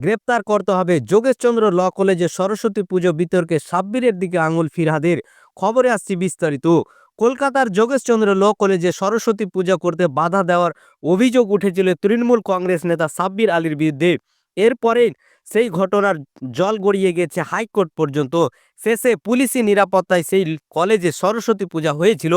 গ্রেপ্তার করতে হবে। যোগেশচন্দ্র ল কলেজে সরস্বতী পুজো বিতর্কে সাব্বিরের দিকে আঙুল ফিরহাদের। খবরে আসছি বিস্তারিত। কলকাতার যোগেশচন্দ্র ল কলেজে সরস্বতী পূজা করতে বাধা দেওয়ার অভিযোগ উঠেছিল তৃণমূল কংগ্রেস নেতা সাব্বির আলীর বিরুদ্ধে। এরপরে সেই ঘটনার জল গড়িয়ে গেছে হাইকোর্ট পর্যন্ত। শেষে পুলিশি নিরাপত্তায় সেই কলেজে সরস্বতী পূজা হয়েছিল।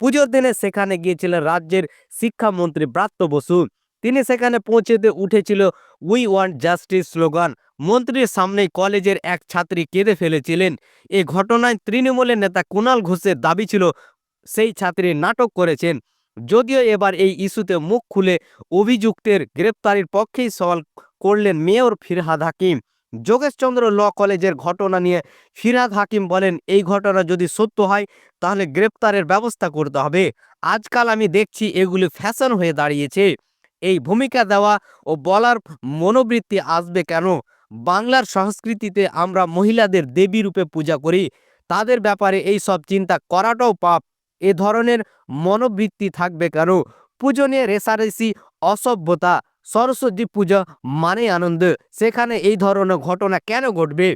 পুজোর দিনে সেখানে গিয়েছিলেন রাজ্যের শিক্ষামন্ত্রী ব্রাত্য বসু। তিনি সেখানে পৌঁছেতে উঠেছিল উই ওয়ান্ট জাস্টিস স্লোগান। মন্ত্রীর সামনেই কলেজের এক ছাত্রী কেঁদে ফেলেছিলেন। এ ঘটনায় তৃণমূলের নেতা কুণাল ঘোষের দাবি ছিল, সেই ছাত্রী নাটক করেছেন। যদিও এবার এই ইস্যুতে মুখ খুলে অভিযুক্তের গ্রেপ্তারির পক্ষেই সওয়াল করলেন মেয়র ফিরহাদ হাকিম। যোগেশচন্দ্র ল কলেজের ঘটনা নিয়ে ফিরহাদ হাকিম বলেন, এই ঘটনা যদি সত্য হয়, তাহলে গ্রেপ্তারের ব্যবস্থা করতে হবে। আজকাল আমি দেখছি এগুলি ফ্যাশন হয়ে দাঁড়িয়েছে। এই ভূমিকা দেওয়া ও বলার মনোবৃত্তি আসবে কেন? বাংলার সংস্কৃতিতে আমরা মহিলাদের দেবী রূপে পূজা করি। তাদের ব্যাপারে এই সব চিন্তা করাটাও পাপ। এ ধরনের মনোবৃত্তি থাকবে কেন? পুজো নিয়ে রেশারেশি অসভ্যতা, সরস্বতী পূজা মানে আনন্দ। সেখানে এই ধরনের ঘটনা কেন ঘটবে?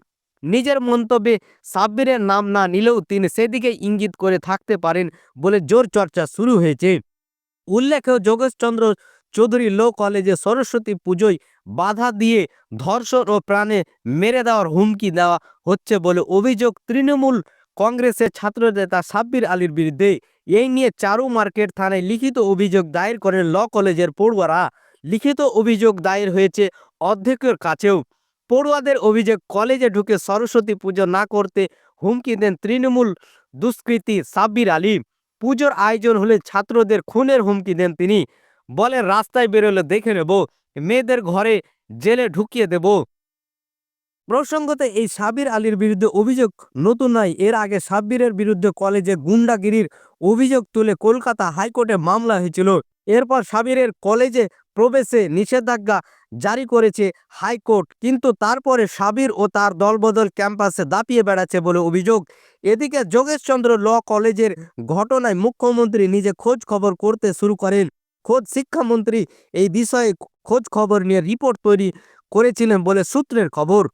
নিজের মন্তব্যে সাব্বিরের নাম না নিলেও তিনি সেদিকে ইঙ্গিত করে থাকতে পারেন বলে জোর চর্চা শুরু হয়েছে। উল্লেখ্য, যোগেশচন্দ্র চৌধুরী লো কলেজে সরস্বতী পুজোয় বাধা দিয়ে ধর্ষণ ও প্রাণে মেরে দেওয়ার হুমকি দেওয়া হচ্ছে বলে অভিযোগ তৃণমূল কংগ্রেসের ছাত্র নেতা সাব্বির আলীর বিরুদ্ধে। এই নিয়ে চারু মার্কেট থানায় লিখিত অভিযোগ দায়ের করেন ল কলেজের পড়ুয়ারা। লিখিত অভিযোগ দায়ের হয়েছে অধ্যক্ষের কাছেও। পড়ুয়াদের অভিযোগ, কলেজে ঢুকে সরস্বতী পুজো না করতে হুমকি দেন তৃণমূল দুষ্কৃতী সাব্বির আলী। পুজোর আয়োজন হলে ছাত্রদের খুনের হুমকি দেন তিনি। বলে, রাস্তায় বেরোলে দেখে নেব, মেয়েদের ঘরে জেলে ঢুকিয়ে দেব। প্রসঙ্গত, এই সাবির আলীর বিরুদ্ধে অভিযোগ নতুন নয়। এর আগে সাব্বিরের বিরুদ্ধে কলেজে গুন্ডাগিরির অভিযোগ তুলে কলকাতা হাইকোর্টে মামলা হয়েছিল। এরপর সাবিরের কলেজে প্রবেশে নিষেধাজ্ঞা জারি করেছে হাইকোর্ট। কিন্তু তারপরে সাবির ও তার দলবদল ক্যাম্পাসে দাপিয়ে বেড়াচ্ছে বলে অভিযোগ। এদিকে যোগেশচন্দ্র ল কলেজের ঘটনায় মুখ্যমন্ত্রী নিজে খোঁজ খবর করতে শুরু করেন। খোদ শিক্ষামন্ত্রী এই বিষয়ে খোঁজ খবর নিয়ে রিপোর্ট তৈরি করেছিলেন বলে সূত্রের খবর।